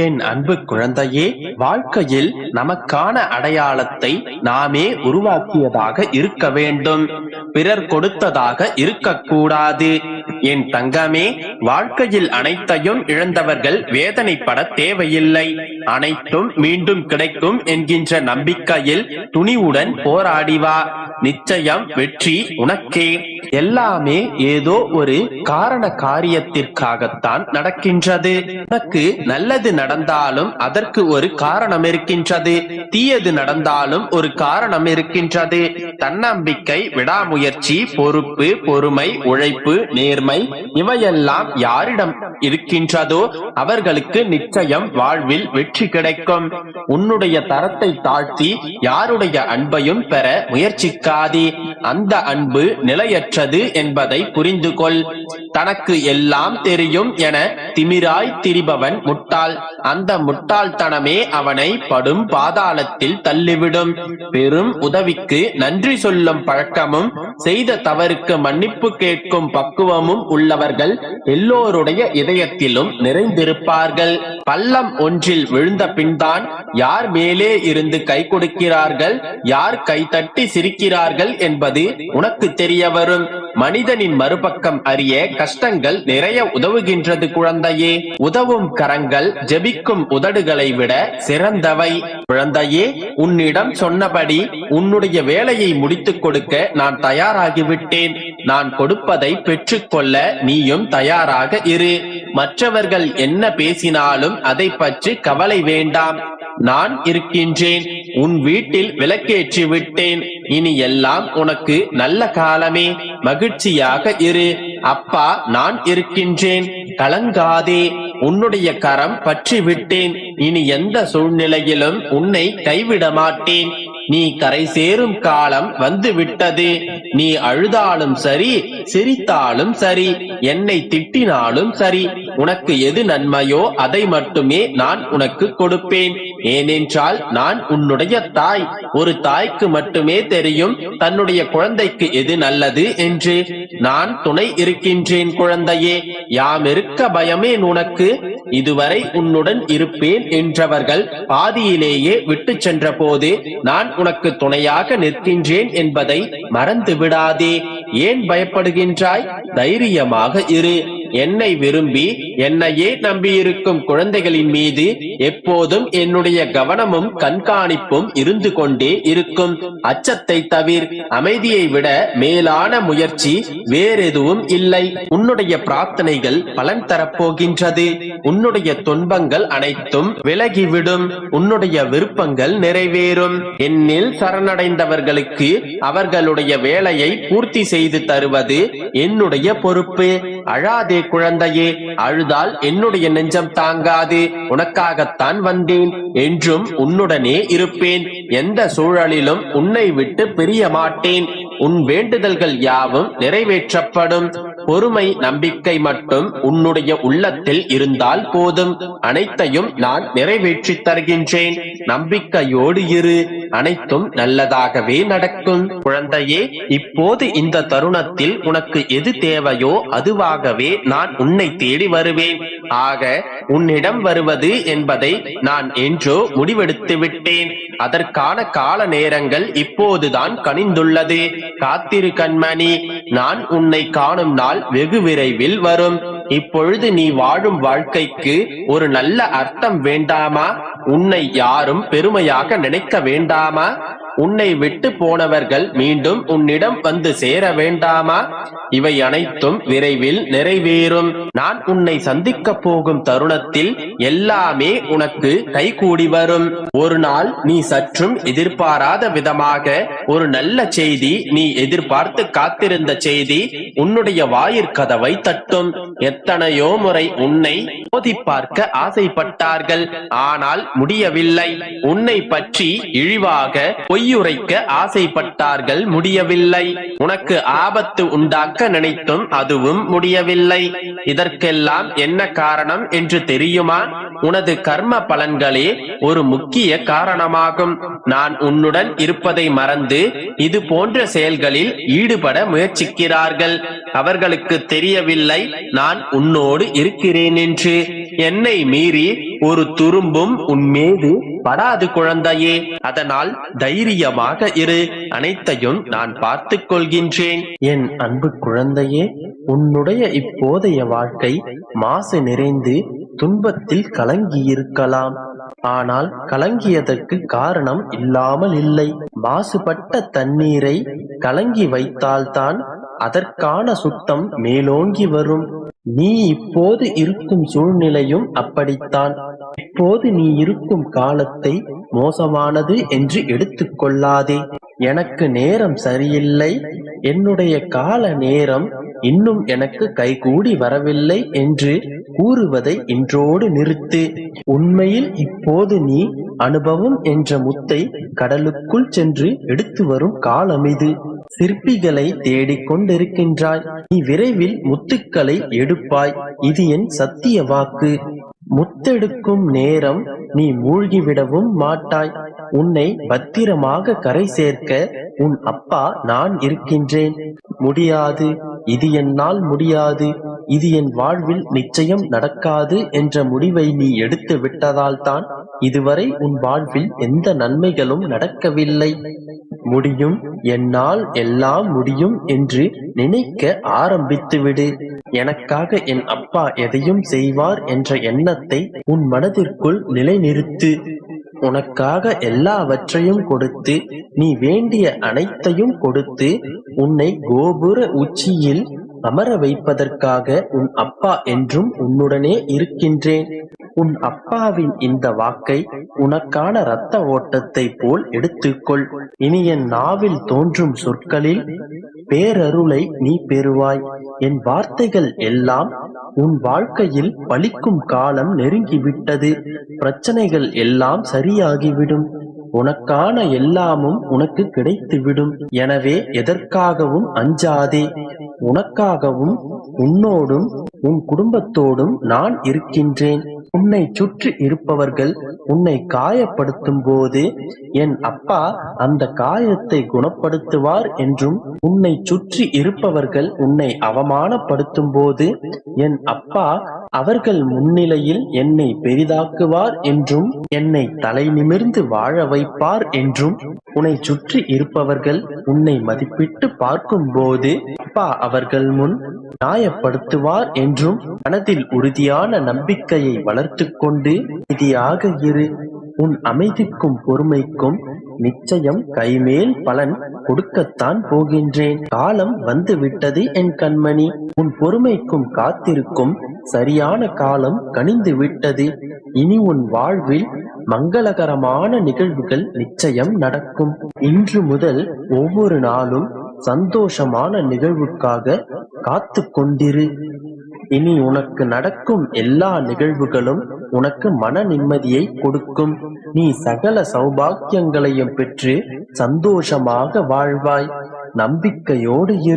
என் அன்பு குழந்தையே வாழ்க்கையில் நமக்கான அடையாளத்தை நாமே உருவாக்கியதாக இருக்க வேண்டும். பிறர் கொடுத்ததாக இருக்கக்கூடாது. என் தங்கமே வாழ்க்கையில் அனைத்தையும் இழந்தவர்கள் வேதனைப்பட தேவையில்லை. அனைத்தும் மீண்டும் கிடைக்கும் என்கின்ற நம்பிக்கையில் துணிவுடன் போராடிவா நிச்சயம் வெற்றி உனக்கே. எல்லாமே ஏதோ ஒரு காரண காரியத்திற்காகத்தான் நடக்கின்றது. உனக்கு நல்லது நடந்தாலும் அதற்கு ஒரு காரணம் இருக்கின்றது. தீயது நடந்தாலும் ஒரு காரணம் இருக்கின்றது. தன்னம்பிக்கை விடாமுயற்சி பொறுப்பு பொறுமை உழைப்பு நேர்மை இவையெல்லாம் யாரிடம் இருக்கின்றதோ அவர்களுக்கு நிச்சயம் வாழ்வில் வெற்றி கிடைக்கும். உன்னுடைய தரத்தை தாழ்த்தி யாருடைய அன்பையும் பெற முயற்சிக்காதே. அந்த அன்பு நிலையற்றது என்பதை புரிந்து கொள் தனக்கு எல்லாம் தெரியும் என திமிராய் திரிபவன் முட்டாள். அந்த முட்டாள்தனமே அவனை படும் பாதாளத்தில் தள்ளிவிடும். பெரும் உதவிக்கு நன்றி சொல்லும் பழக்கமும் செய்த தவறுக்கு மன்னிப்பு கேட்கும் பக்குவமும் உள்ளவர்கள் எல்லோருடைய இதயத்திலும் நிறைந்திருப்பார்கள். பள்ளம் ஒன்றில் விழுந்த பின்தான் யார் மேலே இருந்து கை கொடுக்கிறார்கள் யார் கைதட்டி சிரிக்கிறார்கள் என்பது உனக்கு தெரிய வரும். மனிதனின் மறுபக்கம் அறிய கஷ்டங்கள் நிறைய உதவுகின்றது குழந்தையே. உதவும் கரங்கள் ஜெபிக்கும் உதடுகளை விட சிறந்தவை. குழந்தையே உன்னிடம் சொன்னபடி உன்னுடைய வேலையை முடித்துக் கொடுக்க நான் தயாராகிவிட்டேன். நான் கொடுப்பதை பெற்றுக்கொள்ள நீயும் தயாராக இரு. மற்றவர்கள் என்ன பேசினாலும் அதை பற்றி கவலை வேண்டாம். நான் இருக்கின்றேன். உன் வீட்டில் விளக்கேற்றி விட்டேன். இனி எல்லாம் உனக்கு நல்ல காலமே. மகிழ்ச்சியாக இரு. அப்பா நான் இருக்கின்றேன். கலங்காதே. உன்னுடைய கரம் பற்றி விட்டேன். இனி எந்த சூழ்நிலையிலும் உன்னை கைவிட மாட்டேன் நீ கரை சேரும் காலம் வந்து விட்டது நீ அழுதாலும் சரி சிரித்தாலும் சரி என்னை திட்டினாலும் சரி உனக்கு எது நன்மையோ அதை மட்டுமே நான் உனக்கு கொடுப்பேன். ஏனென்றால் நான் உன்னுடைய தாய். ஒரு தாய்க்கு மட்டுமே தெரியும் தன்னுடைய குழந்தைக்கு எது நல்லது என்று. நான் துணை இருக்கின்றேன் குழந்தையே. யாம் இருக்க பயமேன் உனக்கு? இதுவரை உன்னுடன் இருப்பேன் என்றவர்கள் பாதியிலேயே விட்டு சென்ற போது நான் உனக்கு துணையாக நிற்கின்றேன் என்பதை மறந்து விடாதே. ஏன் பயப்படுகின்றாய்? தைரியமாக இரு. என்னை விரும்பி என்னையே நம்பியிருக்கும் குழந்தைகளின் மீது எப்போதும் என்னுடைய கவனமும் கண்காணிப்பும் இருந்து கொண்டே இருக்கும். அச்சத்தை தவிர அமைதியை விட மேலான முயற்சி வேறெதுவும் இல்லை. உன்னுடைய பிரார்த்தனைகள் பலன் தரப்போகின்றது. உன்னுடைய துன்பங்கள் அனைத்தும் விலகிவிடும். உன்னுடைய விருப்பங்கள் நிறைவேறும். என்னில் சரணடைந்தவர்களுக்கு அவர்களுடைய வேலையை பூர்த்தி செய்து தருவது என்னுடைய பொறுப்பு. அழாதே குழந்தையே அழுதால் என்னுடைய நெஞ்சம் தாங்காது உனக்காகத்தான் வந்தேன் என்றும் உன்னுடனே இருப்பேன். எந்த சூழலிலும் உன்னை விட்டு பிரிய மாட்டேன். உன் வேண்டுதல்கள் யாவும் நிறைவேற்றப்படும். பொறுமை நம்பிக்கை மட்டும் உன்னுடைய உள்ளத்தில் இருந்தால் போதும். அனைத்தையும் நான் நிறைவேற்றி தருகின்றேன். நம்பிக்கையோடு இரு. அனைத்தும் நல்லதாகவே நடக்கும். குழந்தையே இப்போது இந்த தருணத்தில் உனக்கு எது தேவையோ அதுவாகவே நான் உன்னை தேடி வருவேன். ஆக உன்னிடம் வருவது என்பதை நான் என்றோ முடிவெடுத்து விட்டேன். அதற்கான கால நேரங்கள் இப்போதுதான் கனிந்துள்ளது. காத்திரு கண்மணி நான் உன்னை காணும் நாள் வெகு விரைவில் வரும். இப்பொழுது நீ வாழும் வாழ்க்கைக்கு ஒரு நல்ல அர்த்தம் வேண்டாமா? உன்னை யாரும் பெருமையாக நினைக்க வேண்டாமா? உன்னை விட்டு போனவர்கள் மீண்டும் உன்னிடம் வந்து சேர வேண்டாமா? இவை அனைத்தும் விரைவில் நிறைவேறும். நான் உன்னை சந்திக்க போகும் தருணத்தில் எல்லாமே உனக்கு கைகூடி வரும். ஒரு நாள் நீ சற்றும் எதிர்பாராத விதமாக ஒரு நல்ல செய்தி நீ எதிர்பார்த்து காத்திருந்த செய்தி உன்னுடைய வாயிற்கதவை தட்டும். எத்தனையோ முறை உன்னை மோதி பார்க்க ஆசைப்பட்டார்கள். ஆனால் முடியவில்லை. உன்னை பற்றி இழிவாக பொய்யுரைக்க ஆசைப்பட்டார்கள். முடியவில்லை. உனக்கு ஆபத்து உண்டாக்க நினைத்தும் அதுவும் முடியவில்லை. இதற்கெல்லாம் என்ன காரணம் என்று தெரியுமா? உனது கர்ம பலன்களே ஒரு முக்கிய காரணமாகும். நான் உன்னுடன் இருப்பதை மறந்து இது போன்ற செயல்களில் ஈடுபட முயற்சிக்கிறார்கள். அவர்களுக்கு தெரியவில்லை. நான் உன்னோடு இருக்கிறேன் என்று. என்னை மீறி ஒரு துரும்பும் உன் மீது படாது குழந்தையே. அதனால் தைரியமாக இரு. அனைத்தையும் நான் பார்த்துக் கொள்கின்றேன். என் அன்பு குழந்தையே உன்னுடைய இப்போதைய வாழ்க்கை மாசு நிறைந்து துன்பத்தில் கலங்கியிருக்கலாம். ஆனால் கலங்கியதற்கு காரணம் இல்லாமல் இல்லை. மாசுபட்ட தண்ணீரை கலங்கி வைத்தால்தான் அதற்கான சுத்தம் மேலோங்கி வரும். நீ இப்போது இருக்கும் சூழ்நிலையும் அப்படித்தான். இப்போது நீ இருக்கும் காலத்தை மோசமானது என்று எடுத்துக்கொள்ளாதே எனக்கு நேரம் சரியில்லை. என்னுடைய கால நேரம் இன்னும் எனக்கு கைகூடி வரவில்லை என்று கூறுவதை இன்றோடு நிறுத்து. உண்மையில் இப்போது நீ அனுபவம் என்ற முத்தை கடலுக்குள் சென்று எடுத்து வரும் காலமிது சிற்பிகளை தேடிக் கொண்டிருக்கின்றாய். நீ விரைவில் முத்துக்களை எடுப்பாய். இது என் சத்திய வாக்கு. முத்தெடுக்கும் நேரம் நீ மூழ்கிவிடவும் மாட்டாய். உன்னை பத்திரமாக கரை சேர்க்க உன் அப்பா நான் இருக்கின்றேன். முடியாது. இது என்னால் முடியாது. இது என் வாழ்வில் நிச்சயம் நடக்காது என்ற முடிவை நீ எடுத்து விட்டதால் தான் இதுவரை உன் வாழ்வில் எந்த நன்மைகளும் நடக்கவில்லை. முடியும். என்னால் எல்லாம் முடியும் என்று நினைக்க ஆரம்பித்துவிடு. எனக்காக என் அப்பா எதையும் செய்வார் என்ற எண்ணத்தை உன் மனதிற்குள் நிலைநிறுத்து. உனக்காக எல்லாவற்றையும் கொடுத்து நீ வேண்டிய அனைத்தையும் கொடுத்து உன்னை கோபுர உச்சியில் அமர வைப்பதற்காக உன் அப்பா என்றும் உன்னுடனே இருக்கின்றேன். உன் அப்பாவின் இந்த வாக்கை உனக்கான இரத்த ஓட்டத்தை போல் எடுத்துக்கொள். இனி என் நாவில் தோன்றும் சொற்களில் பேரருளை நீ பெறுவாய். என் வார்த்தைகள் எல்லாம் உன் வாழ்க்கையில் பலிக்கும் காலம் நெருங்கிவிட்டது. பிரச்சனைகள் எல்லாம் சரியாகிவிடும். உனக்கான எல்லாமும் உனக்கு கிடைத்துவிடும். எனவே எதற்காகவும் அஞ்சாதே. உனக்காகவும் உன்னோடும் உன் குடும்பத்தோடும் நான் இருக்கின்றேன். உன்னை சுற்றி இருப்பவர்கள் உன்னை காயப்படுத்தும் போது என் அப்பா அந்த காயத்தை குணப்படுத்துவார் என்றும் உன்னை சுற்றி இருப்பவர்கள் உன்னை அவமானப்படுத்தும் போது என் அப்பா அவர்கள் முன்னிலையில் என்னை பெரிதாக்குவார் என்றும் என்னை தலை நிமிர்ந்து வாழ வைப்பார் என்றும் உன்னை சுற்றி இருப்பவர்கள் உன்னை மதிப்பிட்டு பார்க்கும் போது அப்பா அவர்கள் முன் நியாயப்படுத்துவார் என்றும் மனதில் உறுதியான நம்பிக்கையை வளர்த்து கொண்டு அமைதியாக இரு. உன் அமைதிக்கும் பொறுமைக்கும் நிச்சயம் கைமேல் பலன் கொடுக்கத்தான் போகின்றேன். காலம் வந்துவிட்டது என் கண்மணி. உன் பொறுமைக்கும் காத்திருக்கும் சரியான காலம் கனிந்து விட்டது இனி உன் வாழ்வில் மங்களகரமான நிகழ்வுகள் நிச்சயம் நடக்கும். இன்று முதல் ஒவ்வொரு நாளும் சந்தோஷமான நிகழ்வுக்காக காத்து கொண்டிரு இனி உனக்கு நடக்கும் எல்லா நிகழ்வுகளும் உனக்கு மன நிம்மதியை கொடுக்கும். நீ சகல சௌபாக்கியங்களையும் பெற்று சந்தோஷமாக வாழ்வாய். நம்பிக்கையோடு இரு.